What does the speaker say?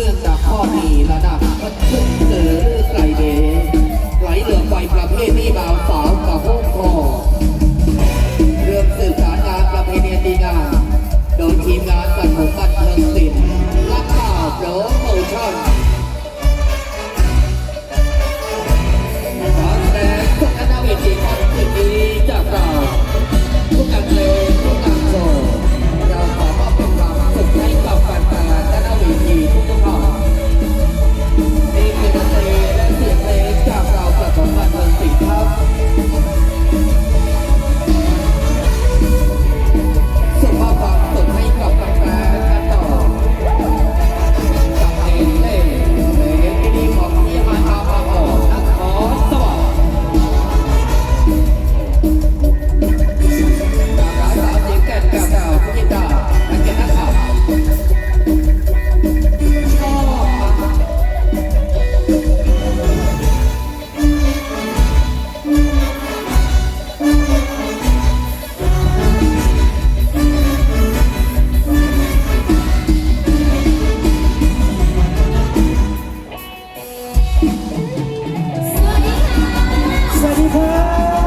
เนื่องจากข้อมีระดับมันขึ้นเจอไกลเดไหลเหลือไฟประเภทนี้บ่าวสาวกับห้องคอเรื่องสืบสารงานประเพณีดีงามโดยทีมงานสันผมบันเทิงศิลป์รักข่าวโปรโมชั่น Vai!